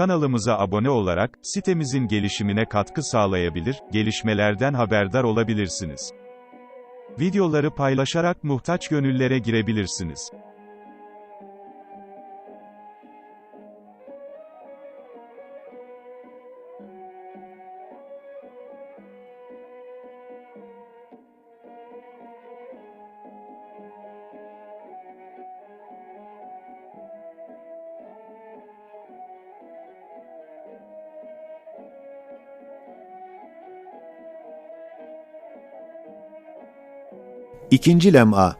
Kanalımıza abone olarak, sitemizin gelişimine katkı sağlayabilir, gelişmelerden haberdar olabilirsiniz. Videoları paylaşarak muhtaç gönüllere girebilirsiniz. İkinci lem'a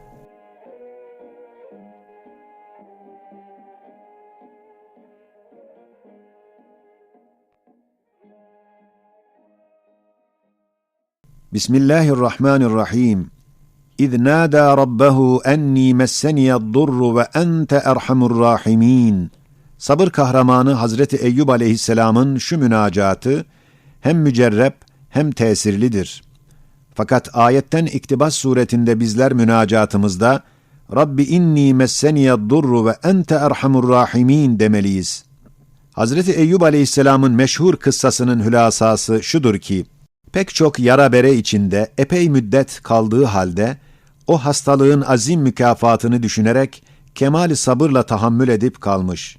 Bismillahirrahmanirrahim. İz nâdâ rabbehu enni messeniye'd-durru ve ente erhamur rahimin. Sabır kahramanı Hazreti Eyyub aleyhisselamın şu münacatı hem mücerrep hem tesirlidir. Fakat ayetten iktibas suretinde bizler münacatımızda Rabbi inni messeniye'd-durru ve ente erhamur rahimin demeliyiz. Hazreti Eyyub aleyhisselamın meşhur kıssasının hülasası şudur ki, pek çok yara bere içinde epey müddet kaldığı halde, o hastalığın azim mükafatını düşünerek kemali sabırla tahammül edip kalmış.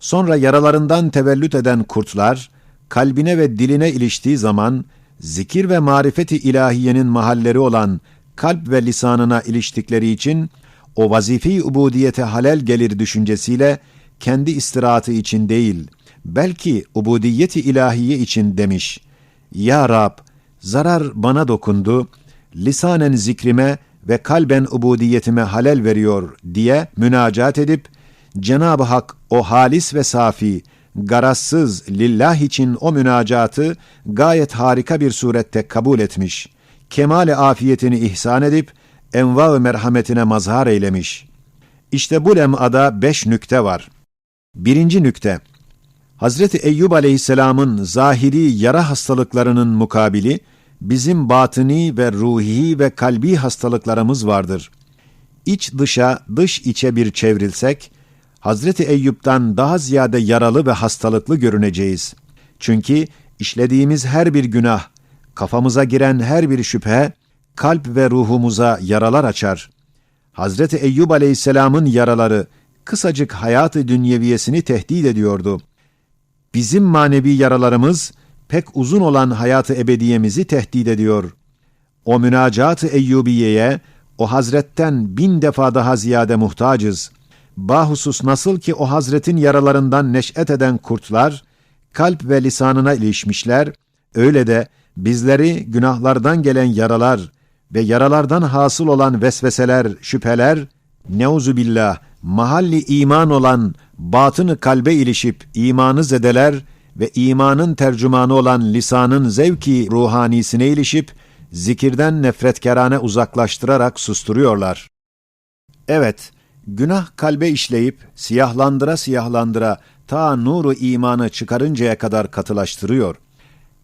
Sonra yaralarından tevellüt eden kurtlar, kalbine ve diline iliştiği zaman, zikir ve marifeti ilahiyenin mahalleri olan kalp ve lisanına iliştikleri için, o vazife-i ubudiyete halel gelir düşüncesiyle, kendi istirahatı için değil, belki ubudiyeti ilahiye için demiş. Ya Rab, zarar bana dokundu, lisanen zikrime ve kalben ubudiyetime halel veriyor diye münacat edip, Cenab-ı Hak o halis ve safi, garazsız lillah için o münacatı gayet harika bir surette kabul etmiş. Kemale afiyetini ihsan edip, enva-ı merhametine mazhar eylemiş. İşte bu lem'ada beş nükte var. Birinci nükte, Hazreti Eyyub aleyhisselamın zahiri yara hastalıklarının mukabili, bizim batini ve ruhi ve kalbi hastalıklarımız vardır. İç dışa, dış içe bir çevrilsek, Hazreti Eyyub'dan daha ziyade yaralı ve hastalıklı görüneceğiz. Çünkü işlediğimiz her bir günah, kafamıza giren her bir şüphe, kalp ve ruhumuza yaralar açar. Hazreti Eyyub aleyhisselamın yaraları, kısacık hayatı dünyeviyesini tehdit ediyordu. Bizim manevi yaralarımız, pek uzun olan hayatı ebediyemizi tehdit ediyor. O münacat-ı Eyyubiye'ye, o hazretten bin defa daha ziyade muhtacız. Bahusus nasıl ki o hazretin yaralarından neş'et eden kurtlar, kalp ve lisanına ilişmişler, öyle de bizleri günahlardan gelen yaralar ve yaralardan hasıl olan vesveseler, şüpheler, neuzu billah, mahalli iman olan batını kalbe ilişip imanı zedeler ve imanın tercümanı olan lisanın zevki ruhanisine ilişip, zikirden nefretkerane uzaklaştırarak susturuyorlar. Evet, günah kalbe işleyip, siyahlandıra siyahlandıra ta nuru imanı çıkarıncaya kadar katılaştırıyor.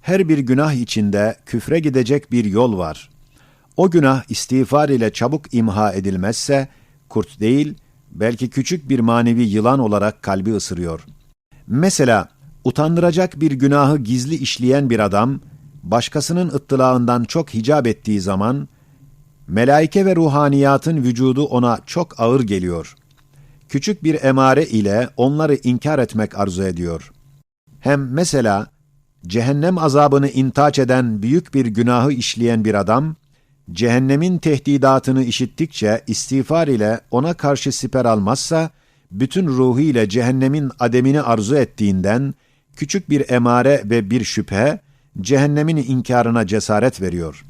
Her bir günah içinde küfre gidecek bir yol var. O günah istiğfar ile çabuk imha edilmezse, kurt değil, belki küçük bir manevi yılan olarak kalbi ısırıyor. Mesela, utandıracak bir günahı gizli işleyen bir adam, başkasının ıttılağından çok hicap ettiği zaman, melaike ve ruhaniyatın vücudu ona çok ağır geliyor. Küçük bir emare ile onları inkar etmek arzu ediyor. Hem mesela, cehennem azabını intaç eden büyük bir günahı işleyen bir adam, cehennemin tehdidatını işittikçe istiğfar ile ona karşı siper almazsa, bütün ruhu ile cehennemin ademini arzu ettiğinden, küçük bir emare ve bir şüphe, cehennemin inkarına cesaret veriyor.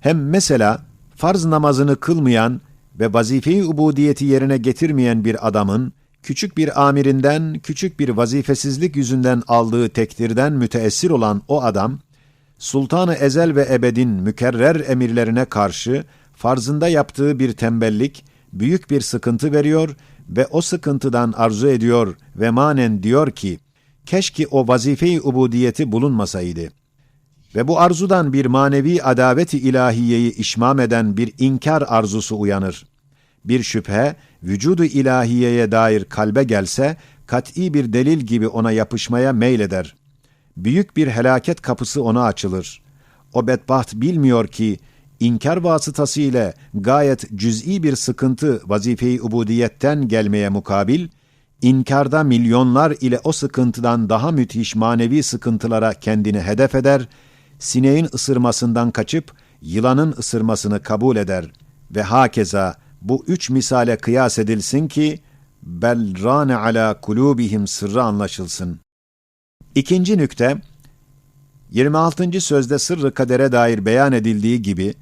Hem mesela, farz namazını kılmayan ve vazife-i ubudiyeti yerine getirmeyen bir adamın, küçük bir amirinden, küçük bir vazifesizlik yüzünden aldığı tekdirden müteessir olan o adam, Sultanı Ezel ve Ebed'in mükerrer emirlerine karşı farzında yaptığı bir tembellik büyük bir sıkıntı veriyor ve o sıkıntıdan arzu ediyor ve manen diyor ki, keşke o vazife-i ubudiyeti bulunmasaydı. Ve bu arzudan bir manevi adaveti ilahiyeyi işmam eden bir inkar arzusu uyanır. Bir şüphe, vücudu ilahiyeye dair kalbe gelse, kat'i bir delil gibi ona yapışmaya meyleder. Büyük bir helaket kapısı ona açılır. O bedbaht bilmiyor ki, inkar vasıtası ile gayet cüz'i bir sıkıntı vazife-i ubudiyetten gelmeye mukabil, inkarda milyonlar ile o sıkıntıdan daha müthiş manevi sıkıntılara kendini hedef eder, sineğin ısırmasından kaçıp yılanın ısırmasını kabul eder ve hakeza bu üç misale kıyas edilsin ki belrane ala kulubihim sırrı anlaşılsın. İkinci nükte 26. sözde sırrı kadere dair beyan edildiği gibi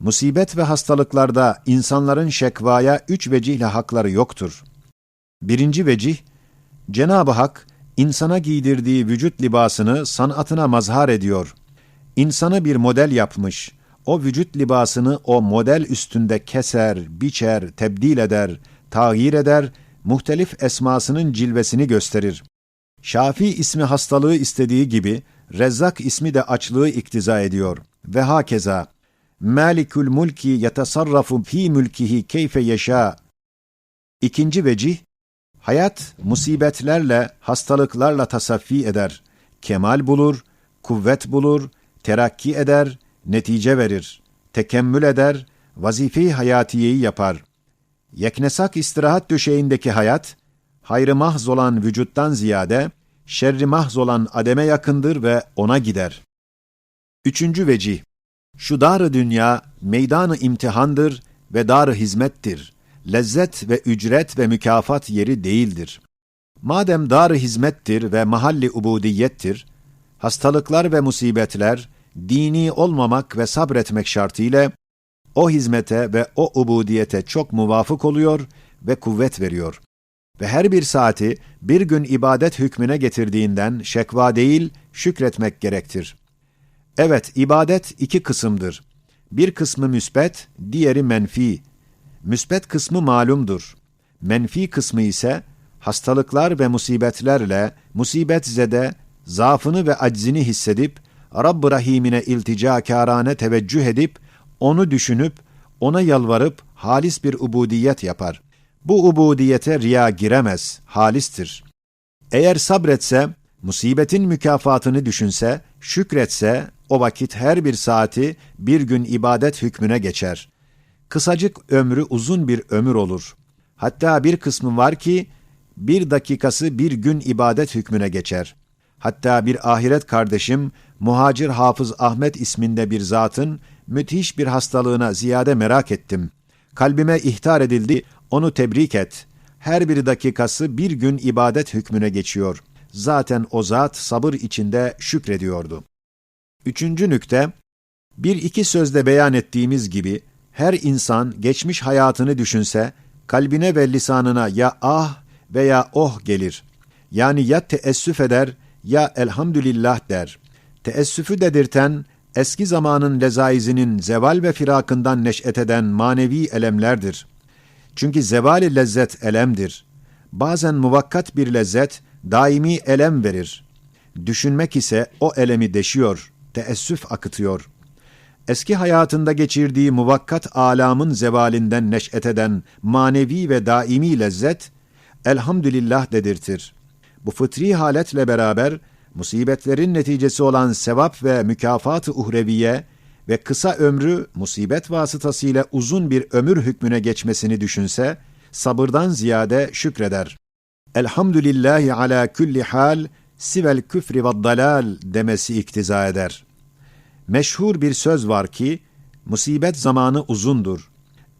musibet ve hastalıklarda insanların şekvaya üç vecihle hakları yoktur. Birinci vecih, Cenab-ı Hak insana giydirdiği vücut libasını sanatına mazhar ediyor. İnsanı bir model yapmış. O vücut libasını o model üstünde keser, biçer, tebdil eder, tağyir eder, muhtelif esmasının cilvesini gösterir. Şafi ismi hastalığı istediği gibi, Rezzak ismi de açlığı iktiza ediyor. Ve hakeza, Malikül mulki yetasarrafu fi mülkihi keyfe yeşâ. İkinci vecih, hayat musibetlerle, hastalıklarla tasaffi eder, kemal bulur, kuvvet bulur, terakki eder, netice verir, tekemmül eder, vazife-i hayatiyeyi yapar. Yeknesak istirahat döşeğindeki hayat, hayrı mahz olan vücuttan ziyade, şerri mahz olan ademe yakındır ve ona gider. Üçüncü vecih, şu dar dünya meydanı imtihandır ve dar hizmettir. Lezzet ve ücret ve mükafat yeri değildir. Madem dar hizmettir ve mahalli ubudiyettir, hastalıklar ve musibetler dini olmamak ve sabretmek şartıyla o hizmete ve o ubudiyete çok muvafık oluyor ve kuvvet veriyor. Ve her bir saati bir gün ibadet hükmüne getirdiğinden şekva değil, şükretmek gerektir. Evet, ibadet iki kısımdır. Bir kısmı müsbet, diğeri menfi. Müsbet kısmı malumdur. Menfi kısmı ise hastalıklar ve musibetlerle musibet zede, zaafını ve aczini hissedip, Rabb-ı Rahim'ine ilticakârâne teveccüh edip, onu düşünüp, ona yalvarıp halis bir ubudiyet yapar. Bu ubudiyete riya giremez, halistir. Eğer sabretse, musibetin mükafatını düşünse, şükretse, o vakit her bir saati bir gün ibadet hükmüne geçer. Kısacık ömrü uzun bir ömür olur. Hatta bir kısmı var ki, bir dakikası bir gün ibadet hükmüne geçer. Hatta bir ahiret kardeşim, muhacir hafız Ahmet isminde bir zatın, müthiş bir hastalığına ziyade merak ettim. Kalbime ihtar edildi, onu tebrik et. Her bir dakikası bir gün ibadet hükmüne geçiyor. Zaten o zat sabır içinde şükrediyordu. Üçüncü nükte, bir iki sözde beyan ettiğimiz gibi, her insan geçmiş hayatını düşünse, kalbine ve lisanına ya ah veya oh gelir. Yani ya teessüf eder, ya elhamdülillah der. Teessüfü dedirten, eski zamanın lezaizinin zeval ve firakından neş'et eden manevi elemlerdir. Çünkü zevali lezzet elemdir. Bazen muvakkat bir lezzet, daimi elem verir. Düşünmek ise o elemi deşiyor, teessüf akıtıyor. Eski hayatında geçirdiği muvakkat alamın zevalinden neş'et eden manevi ve daimi lezzet, elhamdülillah dedirtir. Bu fıtri haletle beraber, musibetlerin neticesi olan sevap ve mükafat-ı uhreviye ve kısa ömrü musibet vasıtasıyla uzun bir ömür hükmüne geçmesini düşünse, sabırdan ziyade şükreder. Elhamdülillahi ala kulli hal, sivel küfri ve dalal demesi iktiza eder. Meşhur bir söz var ki, musibet zamanı uzundur.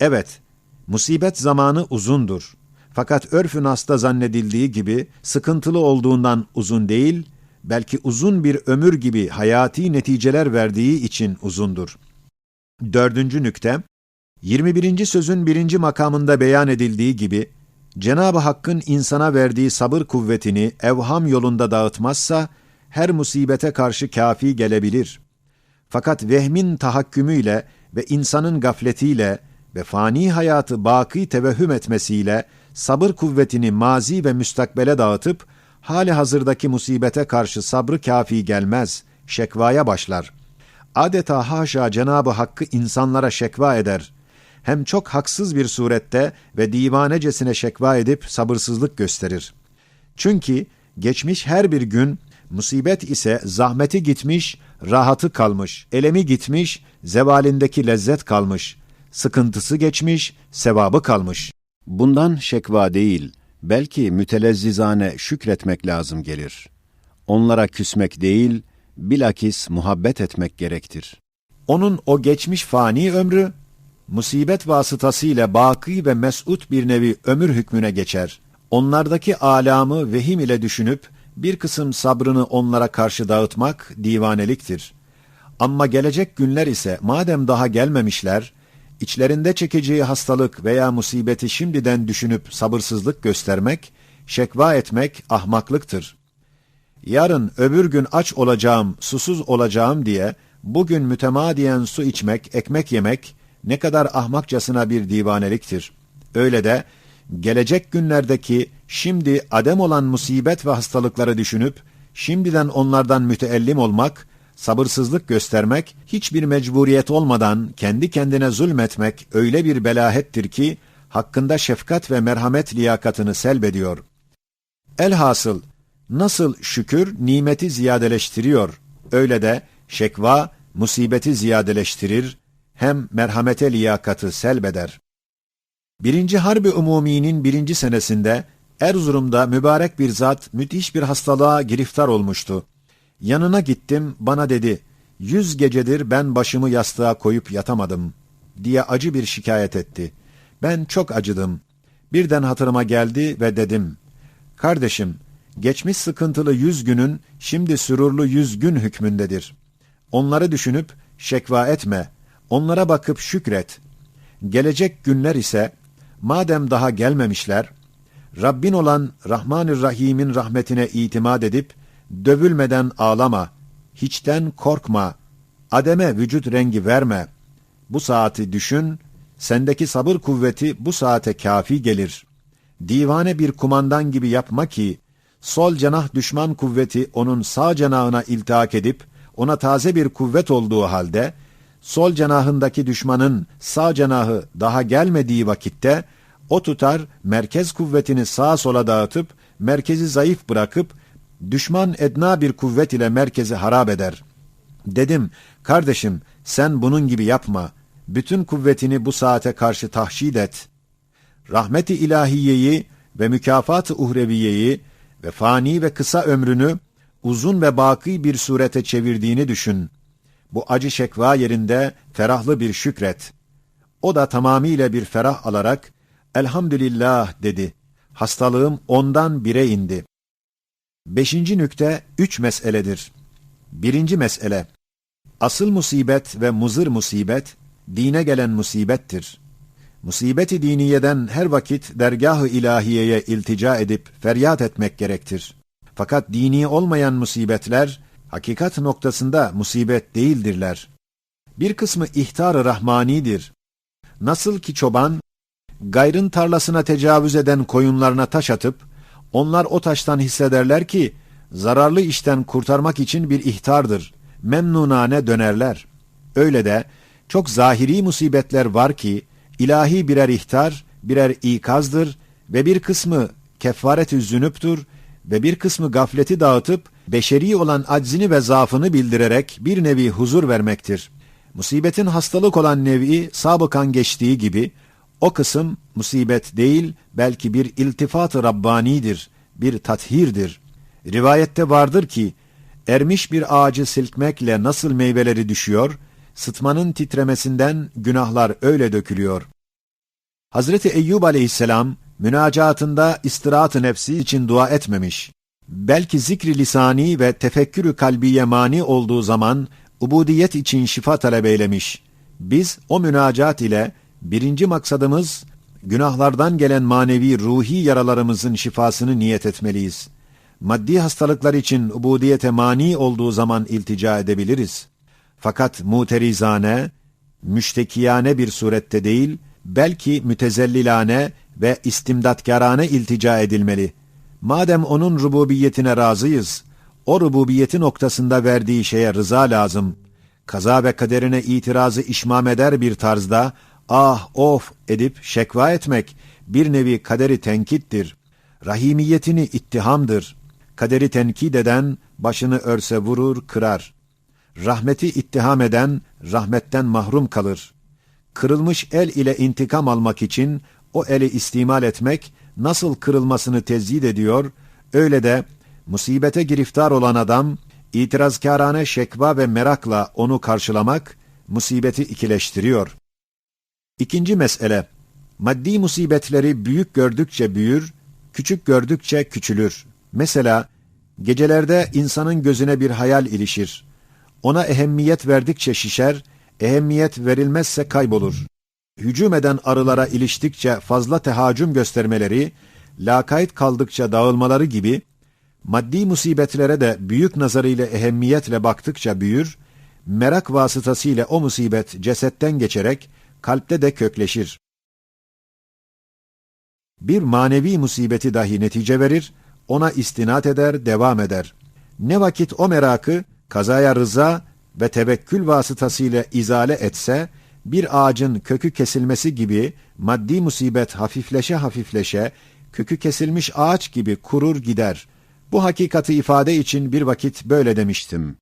Evet, musibet zamanı uzundur. Fakat örfü nasta zannedildiği gibi sıkıntılı olduğundan uzun değil, belki uzun bir ömür gibi hayati neticeler verdiği için uzundur. Dördüncü nükte, 21. sözün birinci makamında beyan edildiği gibi, Cenab-ı Hakk'ın insana verdiği sabır kuvvetini evham yolunda dağıtmazsa, her musibete karşı kafi gelebilir. Fakat vehmin tahakkümüyle ve insanın gafletiyle ve fani hayatı baki tevehhüm etmesiyle sabır kuvvetini mazi ve müstakbele dağıtıp, hali hazırdaki musibete karşı sabrı kafi gelmez, şekvaya başlar. Adeta haşa Cenabı Hakk'ı insanlara şekva eder. Hem çok haksız bir surette ve divanecesine şekva edip sabırsızlık gösterir. Çünkü geçmiş her bir gün musibet ise zahmeti gitmiş, rahatı kalmış, elemi gitmiş, zevalindeki lezzet kalmış, sıkıntısı geçmiş, sevabı kalmış. Bundan şekva değil, belki mütelezzizane şükretmek lazım gelir. Onlara küsmek değil, bilakis muhabbet etmek gerektir. Onun o geçmiş fani ömrü, musibet vasıtasıyla baki ve mesut bir nevi ömür hükmüne geçer. Onlardaki alamı vehim ile düşünüp, bir kısım sabrını onlara karşı dağıtmak divaneliktir. Ama gelecek günler ise madem daha gelmemişler, içlerinde çekeceği hastalık veya musibeti şimdiden düşünüp sabırsızlık göstermek, şekva etmek ahmaklıktır. Yarın öbür gün aç olacağım, susuz olacağım diye bugün mütemadiyen su içmek, ekmek yemek ne kadar ahmakçasına bir divaneliktir. Öyle de gelecek günlerdeki şimdi adem olan musibet ve hastalıkları düşünüp şimdiden onlardan müteellim olmak, sabırsızlık göstermek, hiçbir mecburiyet olmadan kendi kendine zulmetmek öyle bir belahettir ki hakkında şefkat ve merhamet liyakatını selbediyor. Elhasıl nasıl şükür nimeti ziyadeleştiriyor, öyle de şekva musibeti ziyadeleştirir, hem merhamete liyakatı selbeder. Birinci Harbi Umumi'nin birinci senesinde Erzurum'da mübarek bir zat müthiş bir hastalığa giriftar olmuştu. Yanına gittim, bana dedi, yüz gecedir ben başımı yastığa koyup yatamadım, diye acı bir şikayet etti. Ben çok acıdım. Birden hatırıma geldi ve dedim, kardeşim, geçmiş sıkıntılı yüz günün şimdi sürurlu yüz gün hükmündedir. Onları düşünüp şekva etme, onlara bakıp şükret. Gelecek günler ise, madem daha gelmemişler, Rabbin olan Rahmanir Rahim'in rahmetine itimat edip, dövülmeden ağlama, hiçten korkma, ademe vücut rengi verme. Bu saati düşün, sendeki sabır kuvveti bu saate kafi gelir. Divane bir kumandan gibi yapma ki, sol cenah düşman kuvveti onun sağ cenahına iltihak edip, ona taze bir kuvvet olduğu halde, sol cenahındaki düşmanın sağ cenahı daha gelmediği vakitte, o tutar merkez kuvvetini sağa sola dağıtıp, merkezi zayıf bırakıp, düşman edna bir kuvvet ile merkezi harap eder. Dedim, kardeşim sen bunun gibi yapma, bütün kuvvetini bu saate karşı tahşid et. Rahmeti ilahiyeyi ve mükafat-ı uhreviyeyi ve fani ve kısa ömrünü uzun ve baki bir surete çevirdiğini düşün. Bu acı şekva yerinde ferahlı bir şükret. O da tamamıyla bir ferah alarak, elhamdülillah dedi. Hastalığım ondan bire indi. Beşinci nükte üç meseledir. Birinci mesele, asıl musibet ve muzır musibet, dine gelen musibettir. Musibeti diniyeden her vakit dergah-ı ilahiyeye iltica edip feryat etmek gerektir. Fakat dini olmayan musibetler, hakikat noktasında musibet değildirler. Bir kısmı ihtar-ı rahmanidir. Nasıl ki çoban, gayrın tarlasına tecavüz eden koyunlarına taş atıp, onlar o taştan hissederler ki, zararlı işten kurtarmak için bir ihtardır. Memnunane dönerler. Öyle de, çok zahiri musibetler var ki, ilahi birer ihtar, birer ikazdır ve bir kısmı kefaret-ü zünüptür ve bir kısmı gafleti dağıtıp, beşeri olan aczini ve zaafını bildirerek bir nevi huzur vermektir. Musibetin hastalık olan nevi sabıkan geçtiği gibi, o kısım musibet değil, belki bir iltifat-ı Rabbani'dir, bir tathirdir. Rivayette vardır ki, ermiş bir ağacı silkmekle nasıl meyveleri düşüyor, sıtmanın titremesinden günahlar öyle dökülüyor. Hazreti Eyyub aleyhisselam, münacatında istirahat-ı nefsi için dua etmemiş. Belki zikri lisani ve tefekkürü kalbiye mani olduğu zaman, ubudiyet için şifa talep eylemiş. Biz o münacat ile birinci maksadımız, günahlardan gelen manevi ruhi yaralarımızın şifasını niyet etmeliyiz. Maddi hastalıklar için ubudiyete mani olduğu zaman iltica edebiliriz. Fakat muterizane, müştekiyane bir surette değil, belki mütezellilane ve istimdatkarane iltica edilmeli. Madem onun rububiyetine razıyız, o rububiyeti noktasında verdiği şeye rıza lazım. Kaza ve kaderine itirazı işmam eder bir tarzda, ah of edip şekva etmek bir nevi kaderi tenkittir. Rahimiyetini ittihamdır. Kaderi tenkit eden başını örse vurur, kırar. Rahmeti ittiham eden rahmetten mahrum kalır. Kırılmış el ile intikam almak için o eli istimal etmek nasıl kırılmasını tezyid ediyor, öyle de musibete giriftar olan adam itirazkârane şekva ve merakla onu karşılamak musibeti ikileştiriyor. İkinci mesele, maddi musibetleri büyük gördükçe büyür, küçük gördükçe küçülür. Mesela, gecelerde insanın gözüne bir hayal ilişir. Ona ehemmiyet verdikçe şişer, ehemmiyet verilmezse kaybolur. Hücum eden arılara iliştikçe fazla tehacüm göstermeleri, lakayt kaldıkça dağılmaları gibi, maddi musibetlere de büyük nazarıyla ehemmiyetle baktıkça büyür, merak vasıtasıyla o musibet cesetten geçerek kalpte de kökleşir. Bir manevi musibeti dahi netice verir, ona istinat eder, devam eder. Ne vakit o merakı kazaya rıza ve tevekkül vasıtasıyla izale etse, bir ağacın kökü kesilmesi gibi maddi musibet hafifleşe hafifleşe, kökü kesilmiş ağaç gibi kurur gider. Bu hakikati ifade için bir vakit böyle demiştim.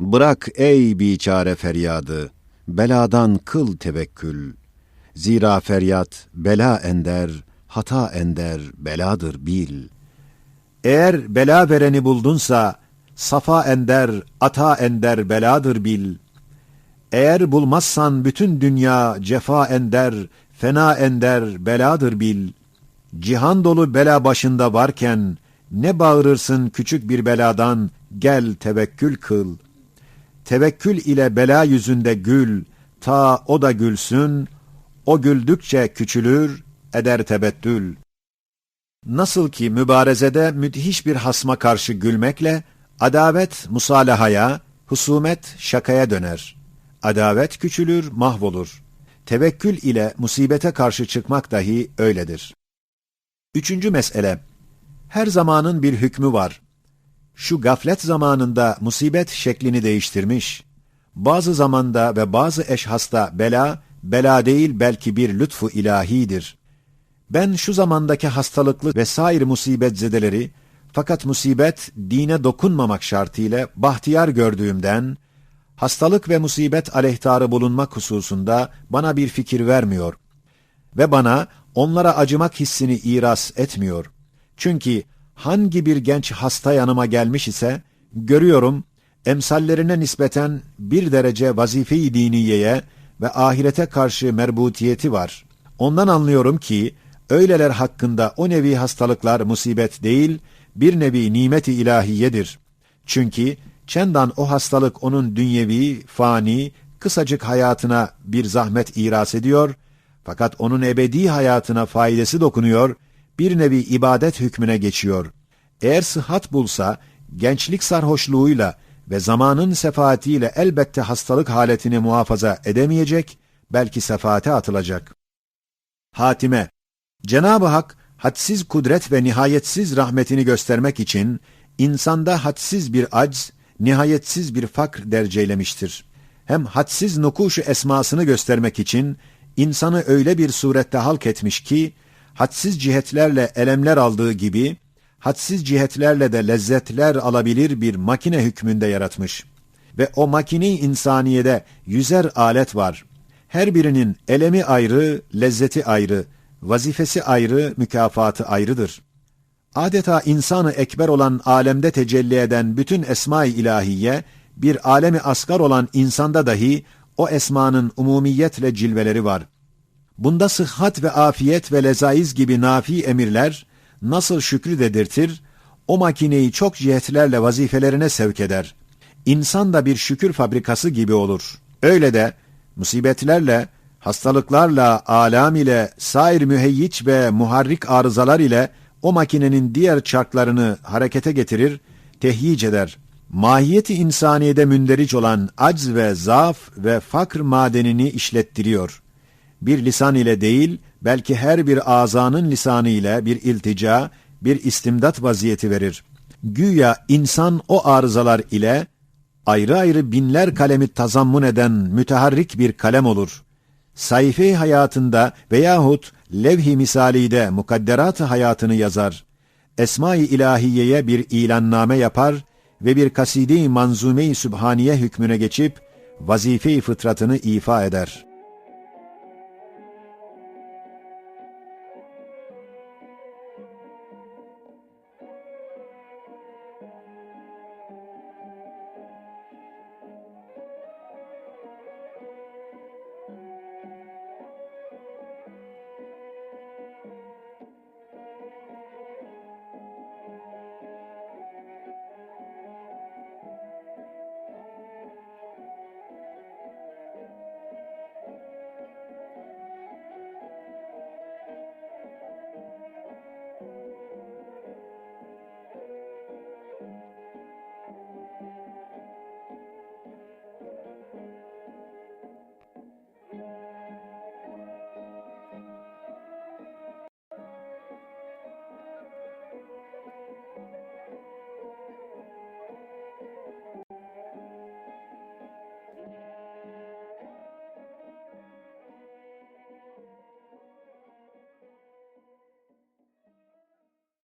Bırak ey biçare feryadı, beladan kıl tevekkül. Zira feryat bela ender, hata ender, beladır bil. Eğer bela vereni buldunsa, safa ender, ata ender, beladır bil. Eğer bulmazsan bütün dünya cefa ender, fena ender, beladır bil. Cihan dolu bela başında varken, ne bağırırsın küçük bir beladan, gel tevekkül kıl. Tevekkül ile bela yüzünde gül, ta o da gülsün, o güldükçe küçülür, eder tebettül. Nasıl ki mübarezede müthiş bir hasma karşı gülmekle, adavet musalahaya, husumet şakaya döner. Adavet küçülür, mahvolur. Tevekkül ile musibete karşı çıkmak dahi öyledir. Üçüncü mesele, her zamanın bir hükmü var. Şu gaflet zamanında musibet şeklini değiştirmiş. Bazı zamanda ve bazı eşhasta bela, bela değil belki bir lütfu ilahidir. Ben şu zamandaki hastalıklı vesaire musibet zedeleri, fakat musibet dine dokunmamak şartıyla bahtiyar gördüğümden, hastalık ve musibet aleyhtarı bulunmak hususunda bana bir fikir vermiyor. Ve bana onlara acımak hissini iras etmiyor. Çünkü hangi bir genç hasta yanıma gelmiş ise, görüyorum, emsallerine nispeten bir derece vazife-i diniyeye ve ahirete karşı merbutiyeti var. Ondan anlıyorum ki, öyleler hakkında o nevi hastalıklar musibet değil, bir nevi nimeti ilahiyedir. Çünkü çendan o hastalık onun dünyevi, fani, kısacık hayatına bir zahmet iras ediyor, fakat onun ebedi hayatına faydası dokunuyor, bir nevi ibadet hükmüne geçiyor. Eğer sıhhat bulsa, gençlik sarhoşluğuyla ve zamanın sefaatiyle elbette hastalık haletini muhafaza edemeyecek, belki sefaate atılacak. Hatime, Cenab-ı Hak, hadsiz kudret ve nihayetsiz rahmetini göstermek için, insanda hadsiz bir acz, nihayetsiz bir fakr derceylemiştir. Hem hadsiz nukuşu esmasını göstermek için, insanı öyle bir surette halk etmiş ki, hadsiz cihetlerle elemler aldığı gibi, hadsiz cihetlerle de lezzetler alabilir bir makine hükmünde yaratmış. Ve o makine insaniyede yüzer alet var. Her birinin elemi ayrı, lezzeti ayrı, vazifesi ayrı, mükafatı ayrıdır. Adeta insanı ekber olan alemde tecelli eden bütün esma-i ilahiye, bir alemi asgar olan insanda dahi o esmanın umumiyetle cilveleri var. Bunda sıhhat ve afiyet ve lezaiz gibi nafi emirler nasıl şükrü dedirtir, o makineyi çok cihetlerle vazifelerine sevk eder. İnsan da bir şükür fabrikası gibi olur. Öyle de musibetlerle, hastalıklarla, alam ile, sair müheyyiç ve muharrik arızalar ile o makinenin diğer çarklarını harekete getirir, tehyic eder. Mahiyeti insaniyede münderiç olan acz ve zaaf ve fakr madenini işlettiriyor. Bir lisan ile değil, belki her bir azanın lisanı ile bir iltica, bir istimdat vaziyeti verir. Güya insan o arızalar ile ayrı ayrı binler kalemi tazammun eden müteharrik bir kalem olur. Sayfe hayatında veyahut levh-i misalide mukadderat-ı hayatını yazar, Esma-i ilahiyeye bir ilanname yapar ve bir kaside-i manzume-i sübhaniye hükmüne geçip, vazife-i fıtratını ifa eder.